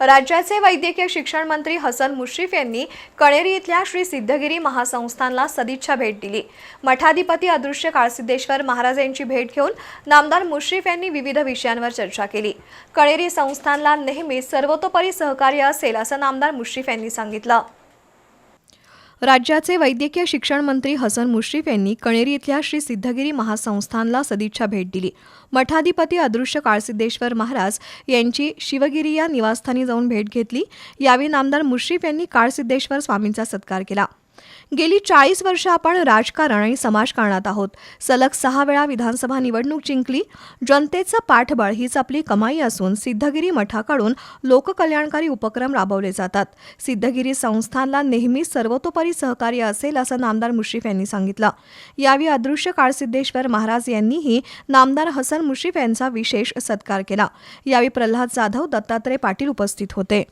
राज्याचे वैद्यकीय शिक्षण मंत्री हसन मुश्रीफ यांनी कणेरी इथल्या श्री सिद्धगिरी महासंस्थानला सदिच्छा भेट दिली. मठाधिपती अदृश्य काळसिद्धेश्वर महाराज यांची भेट घेऊन नामदार मुश्रीफ यांनी विविध विषयांवर चर्चा केली. कणेरी संस्थानला नेहमी सर्वतोपरी सहकार्य असेल असं नामदार मुश्रीफ यांनी सांगितलं. राज्याचे वैद्यकीय शिक्षण मंत्री हसन मुश्रीफ यांनी कणेरी इथल्या श्री सिद्धगिरी महासंस्थानला सदिच्छा भेट दिली. मठाधिपती अदृश्य काळसिद्धेश्वर महाराज यांची शिवगिरी या निवासस्थानी जाऊन भेट घेतली. यावेळी नामदार मुश्रीफ यांनी काळसिद्धेश्वर स्वामींचा सत्कार केला. गेली चाळीस वर्ष आपण राजकारण आणि समाजकारणात आहोत. सलग सहा वेळा विधानसभा निवडणूक जिंकली. जनतेचं पाठबळ हीच आपली कमाई असून सिद्धगिरी मठाकडून लोककल्याणकारी उपक्रम राबवले जातात. सिद्धगिरी संस्थानला नेहमी सर्वतोपरी सहकार्य असेल असं नामदार मुश्रीफ यांनी सांगितलं. यावेळी अदृश्य काळसिद्धेश्वर महाराज यांनीही नामदार हसन मुश्रीफ यांचा विशेष सत्कार केला. यावेळी प्रल्हाद जाधव दत्तात्रय पाटील उपस्थित होते.